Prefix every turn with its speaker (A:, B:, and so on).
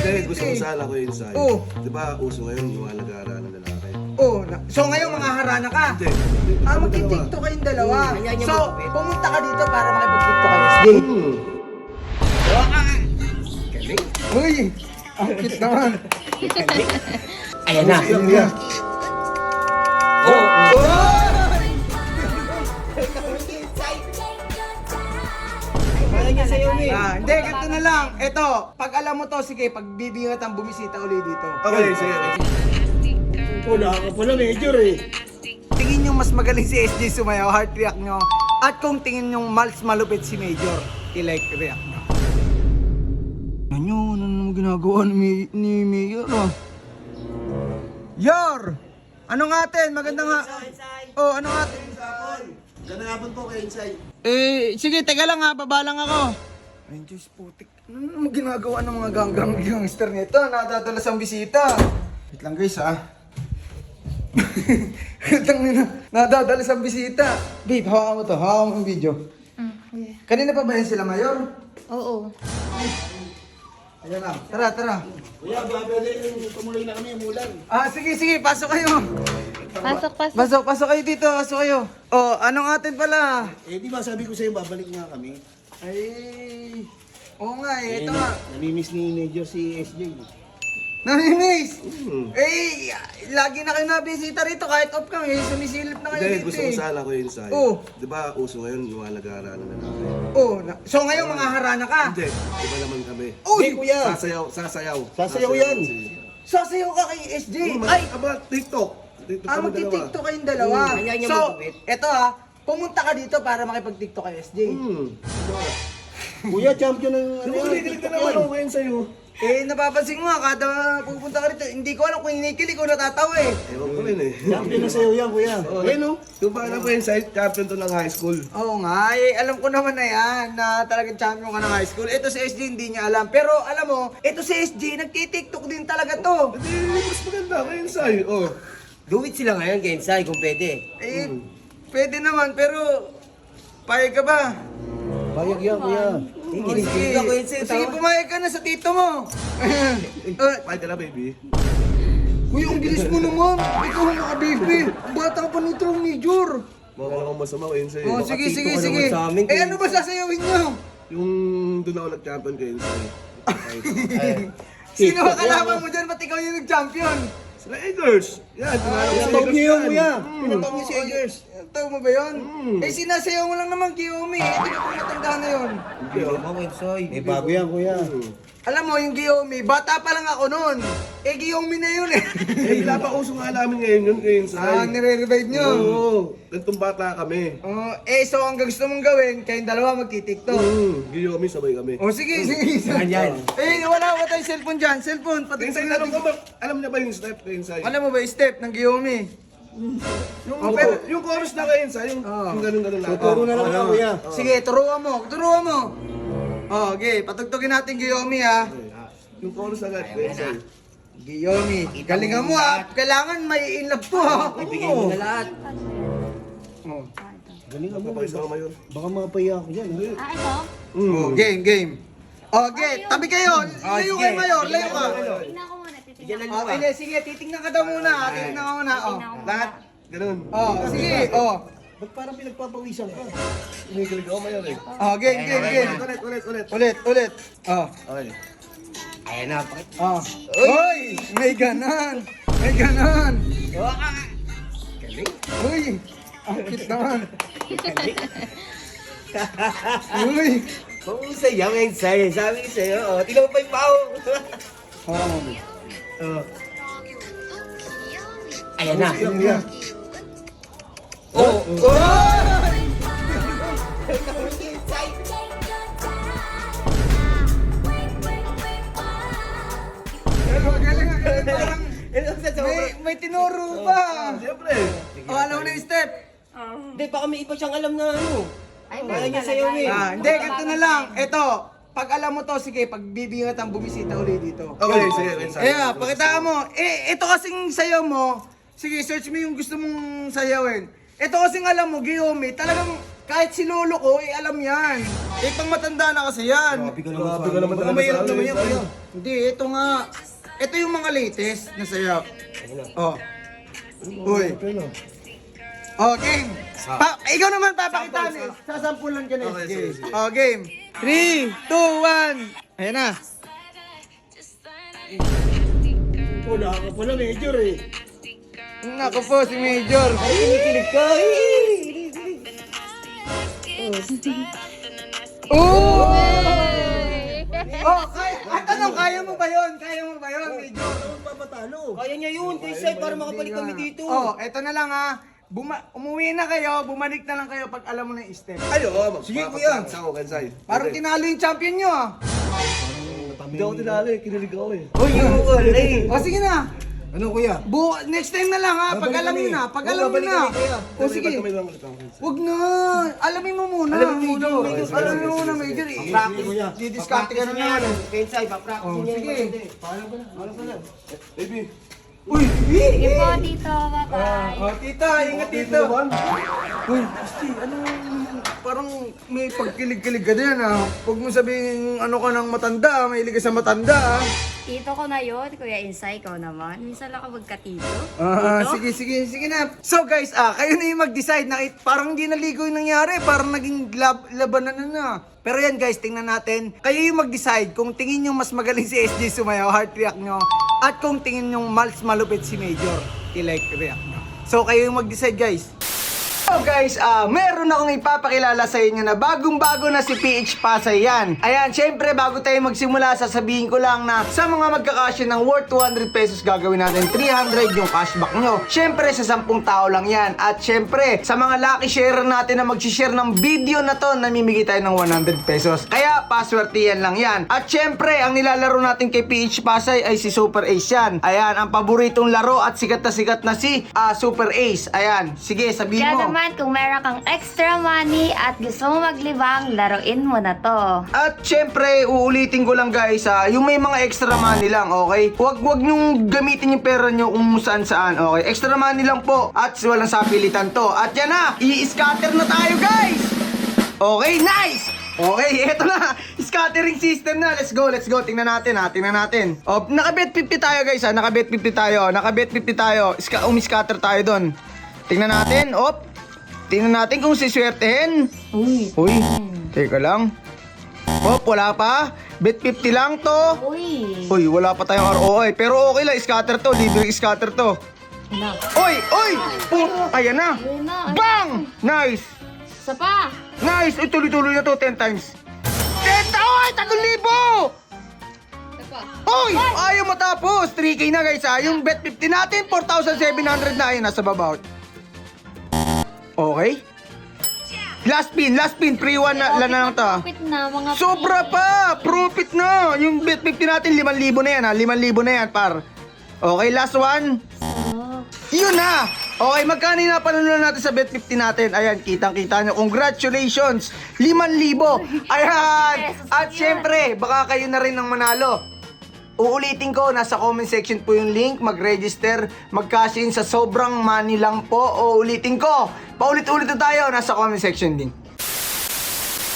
A: Hindi, gusto ko
B: eh.
A: sana ko yun sa'yo.
B: Oo.
A: Di ba, uso ngayon yung mga nag-aaral ng lalaki.
B: Oh, na- so ngayon mga harana ka.
A: Hindi.
B: Ah, magti-tiktok kayong dalawa.
C: Kanya niya
B: So, pumunta ka dito para makipag-tiktok kayo.
A: Dalawa. Hmm.
B: Uy, ang cute naman.
C: Ayan na.
A: Yan, yan.
C: Niya sa'yo, eh.
B: Ah, hindi, ganito na lang. Ito, pag alam mo to, sige, pag bibingat ang bumisita uli dito.
A: Okay, sige.
D: Wala ka pala, Major eh.
B: Tingin nyo mas magaling si SJ sumayaw, heart react nyo. At kung tingin nyo mas malupit si Major, i-like react nyo. Ano nyo, ano naman ginagawa ni, ni Mayor ah? Yor! Ano nga atin? Magandang nga... Oh, ano nga atin?
A: Ganda nga po kay Insay.
B: Eh, sige, teka lang ha, baba lang ako. Ay, Diyos putik. Ano naman ginagawa ng mga ganggang gangster nito? Nadadalas ang bisita. Wait lang guys ha. Tang na, nadadalas ang bisita. Babe, hawakan mo to. Hawakan mo yung video.
E: Mm, yeah.
B: Kanina pa ba yan sila, Mayor?
E: Oo.
B: Ayan na. Tara, tara.
D: Kuya, babali, tumuloy na kami, umulan.
B: Ah, sige, sige. Pasok kayo.
E: Pasok, pasok.
B: Pasok, pasok kayo dito. Pasok kayo. Oh, anong atin pala?
D: Eh, di ba sabi ko sa'yo, babalik nga kami.
B: Ay, oo nga eh. Ito nga.
D: Namimiss ni Major si SJ.
B: Namimiss!
A: Hmm.
B: Eh, lagi na kayo nabisita rito kahit off kami, eh, sumisilip na kayo
A: Hindi,
B: dito
A: gusto ko
B: eh.
A: sana ko yun sa'yo.
B: Oo.
A: Di ba, uso ngayon yung mga nag-aaral ng lalaki.
B: Oh, na- so ngayon mga harana ka?
A: Hindi, di ba naman kami.
B: Uy!
D: Hey, kuya!
A: Sasayaw, sasayaw.
D: Sasayaw yan.
A: si-
B: Sasayaw ka kay SJ!
A: Ay! Aba, TikTok. TikTok
B: Ah,
A: kami dalawa.
B: magti-tiktok kayong dalawa.
C: Kanya niya
B: So,
C: magupit.
B: eto ha, pumunta ka dito para makipag-tiktok kay SJ.
A: Hmm.
D: Kuya, champion ng
A: Ano ba kinikilig ka naman ako ngayon sa'yo?
B: Eh, napapansin ko nga, kada pupunta ka rito, hindi ko alam kung hinikilig o natatawa eh.
A: Ewan ko rin eh.
D: Champion na sa'yo yan, kuya.
A: Oh, Ayun o. Yung pa alam ko yun, side champion to ng high school.
B: Oo nga, eh, alam ko naman na yan, na talagang champion ka ng high school. Ito si SJ, hindi niya alam. Pero alam mo, ito si SJ, nagtitiktok din talaga to.
A: Hindi, mas maganda yun sa'yo. Oh.
C: Do it sila ngayon, Gensai, kung pwede.
B: Eh, pwede naman, pero payag ka ba?
D: Bayag yan, kuya.
C: Eh,
B: Oh, sige,
C: kinikilig ako yun sa'yo,
B: sige,
C: tama?
B: pumayag ka na sa tito mo. uh,
A: Pahit ka na, baby.
B: Uy, ang bilis mo naman. Ikaw ang nakabibi. Ang bata ka pa nito, major.
A: Mukha akong masama sa'yo.
B: Oh, sige,
C: tito
B: sige,
C: ka
B: sige.
C: naman sa amin,
B: Eh, ano ba sasayawin niyo?
A: Yung doon ako nag-champion kayo sa'yo.
B: Sino ba kalaban mo dyan? Ba't ikaw yung nag-champion?
A: Sila Eagles! Yan, tinalo ko sa
D: Pinatawag niyo yun,
A: yan.
D: kuya.
A: Hmm.
D: Pinatawag niyo si Eggers.
B: Tahu mo ba yun?
A: Hmm.
B: Eh, sinasayaw mo lang naman, Kiyomi. Ito na kung matanda na yun.
A: Hindi, oh.
C: Gensai.
D: Eh, bago yan, kuya.
A: Hmm.
B: Alam mo, yung Giyomi, bata pa lang ako noon. Eh, Giyomi na yun eh.
A: Eh, wala pa uso nga namin ngayon yun kayo
B: ah,
A: sa'yo.
B: nire-revive nyo.
A: Oo, gantong bata kami.
B: Oh, eh, so ang gusto mong gawin, kayong dalawa magtitiktok.
A: Hmm, Giyomi, sabay kami.
B: Oh, sige, sige. sige.
C: Ganyan.
B: Eh, wala ko tayong cellphone dyan. Cellphone, pati
A: Kayong
B: sa
A: sa'yo, alam ko ba, alam niya ba yung step kayo sa'yo?
B: Alam mo ba yung step ng Giyomi?
A: Yung,
B: Oh, pero-
A: yung chorus na kayo sa'yo, yung,
B: Oo.
A: yung ganun-ganun lang.
D: Tuturo na lang ako, kuya.
B: Sige, turuan mo. Turuan mo. Oh, okay. Patugtugin natin Giyomi ha.
A: Yung chorus na kayo sa'yo.
B: Giyomi, galingan mo ha. Kailangan may in love to ha.
C: Ibigay mo na lahat.
B: Oh.
D: Galing mo. Baka mapaya ako dyan. ha?
E: Ah, ito?
B: Oh, game, game. Oh, okay. Tabi kayo.
C: Oh,
B: Layo kayo, Mayor. Layo ka.
E: Tingnan ko muna, titignan
C: Bigyan
E: ko.
B: Okay,
C: nyo
B: sige. Titingnan ka daw muna. Titingnan ka muna. Oh.
A: Lahat, ganun.
B: Oh, sige. Oh.
D: Ba't parang pinagpapawisan ka?
A: Kinikilig ako mayon eh.
B: Oh, game, game, game.
A: Ulit, ulit, ulit.
B: Ulit, ulit. Oh.
A: Okay.
C: Ayan na, pakit.
B: Oh. Uy! May ganon. May ganon. Uy! Ang cute naman. Uy!
C: Mahusay yan, Gensai. Sabi ko sa'yo, oh, tingnan mo pa yung pao.
B: Oh, mo.
C: Oh. Ayan na.
A: Yan, yan.
C: Oh,
B: Pero Parang may, may tinuro pa.
A: Siyempre.
B: Oh, alam mo na yung step.
C: Hindi, baka may iba siyang alam na ano.
E: Ay,
C: Kaya niya sa'yo, eh.
B: Ah, hindi, ganito na lang. Ito, pag alam mo to, sige, pag bibingat ang bumisita uli dito.
A: Okay, sige. sige.
B: Eh, ah, pakita mo. Eh, ito kasing sayaw mo. Sige, search mo yung gusto mong sayawin. Ito kasing alam mo, Giyomi, talagang kahit si lolo ko, eh, alam yan. Eh, pang matanda na kasi yan.
A: Grabe ka naman
D: Baka
A: talaga
D: mahirap
A: sa
D: naman yan, kuya.
B: Hindi, ito nga. Ito yung mga latest na sayaw. Oh. Uy.
D: Ano?
B: Oh, game. Pa ikaw naman papakita ni. Sasampulan ka na.
A: Okay,
B: Okay,
A: sige, sige.
B: Oh, game. 3, 2, 1. Ayan na.
D: Wala ka pala, Major eh.
B: Nako po, si Major.
D: Ay, kinikilig ka.
B: Oh! Oh, kaya, at anong, kaya mo ba yun? Kaya mo ba yun, Major?
D: Papatalo.
C: Kaya niya yun, kay Sai, para makabalik kami dito.
B: Oh, eto na lang ha. Buma umuwi na kayo, bumalik na lang kayo pag alam mo na yung step.
A: Ay, oo.
B: Sige, kuya.
A: ako kay Sai.
B: Parang tinalo yung champion nyo ah.
A: Hindi ako tinali, kinilig ako eh.
C: Uy, yung eh.
B: O sige na.
D: Ano, kuya?
B: Bu next time na lang ha. Pag alam nyo na. Pag alam
D: babalik
B: na. O sige. Wag na. Alamin mo muna.
C: Alamin mo muna.
B: Alamin mo muna, Major. eh.
C: Practice.
D: kuya.
B: Didiskarte ka na naman.
C: Kay Sai, papractice
B: Oh,
C: niya.
B: sige.
A: Baby,
B: Uy.
E: Sige po, Tito. Bye-bye.
B: Oh, tita, ingat tita. Uy, Asti, ano parang may pagkilig-kilig ka din ah. Huwag mo sabihin ano ka ng matanda, may ka sa matanda ah.
E: Tito ko na yun. Kuya Insay, ikaw naman. Minsan lang ka magka-tito.
B: Ah,
E: Tito?
B: sige, sige, sige na. So guys, ah, kayo na yung mag-decide. Nakit, parang hindi naligo yung nangyari. Parang naging lab, labanan na na. Pero yan guys, tingnan natin. Kayo yung mag-decide kung tingin nyo mas magaling si SJ Sumayaw, heart react nyo. At kung tingin nyo mas malupit si Major, i-like react nyo. So kayo yung mag-decide guys. So guys, ah meron akong ipapakilala sa inyo na bagong-bago na si PH Pasay yan. Ayan, syempre bago tayo magsimula, sasabihin ko lang na sa mga magkakasya ng worth 200 pesos gagawin natin 300 yung cashback nyo. Syempre sa 10 tao lang yan. At syempre sa mga lucky sharer natin na mag-share ng video na to, namimigay tayo ng 100 pesos. Kaya password yan lang yan. At syempre, ang nilalaro natin kay PH Pasay ay si Super Ace yan. Ayan, ang paboritong laro at sikat na sikat na si ah, Super Ace. Ayan, sige sabihin mo.
E: Naman, kung meron kang extra money at gusto mo maglibang, laruin mo na to.
B: At syempre, uulitin ko lang guys ha, yung may mga extra money lang, okay? Huwag wag nyong gamitin yung pera nyo kung saan saan, okay? Extra money lang po at walang sapilitan to. At yan na, i-scatter na tayo guys! Okay, nice! Okay, eto na. Scattering system na. Let's go, let's go. Tingnan natin ha, tingnan natin. O, nakabet 50 tayo guys ha, nakabet 50 tayo. Nakabet 50 tayo. Ska umi-scatter tayo doon. Tingnan natin, op. Tingnan natin kung siswertehin.
E: Uy.
B: Uy, teka lang. Oh, wala pa. Bet 50 lang to.
E: Uy.
B: Uy, wala pa tayong ROI. Pero okay lang, scatter to. Libre scatter to.
E: Na.
B: Uy, uy! Put, ayan na.
E: Ayun na.
B: Bang! Nice!
E: Isa pa.
B: Nice! Uy, tuloy-tuloy na to 10 times. 10 Uy, 3,000!
E: Isa pa.
B: Uy! Ayaw matapos! 3K na guys ha. Yung bet 50 natin, 4,700 na. Ayun, nasa baba. Okay? Last pin, last pin. Pre-1 na, lang na lang to. ah.
E: Profit na, mga
B: Sobra pa! Profit na! Yung bet 50 natin, 5,000 na yan ha. 5,000 na yan, par. Okay, last one.
E: Oh.
B: Yun na! Okay, magkano yung napanalunan natin sa bet 50 natin? Ayan, kitang-kita nyo. Congratulations! 5,000! Ayan! At syempre, baka kayo na rin ang manalo. Uulitin ko, nasa comment section po yung link, mag-register, mag-cash in sa sobrang money lang po. Uulitin ko, paulit-ulit na tayo, nasa comment section link.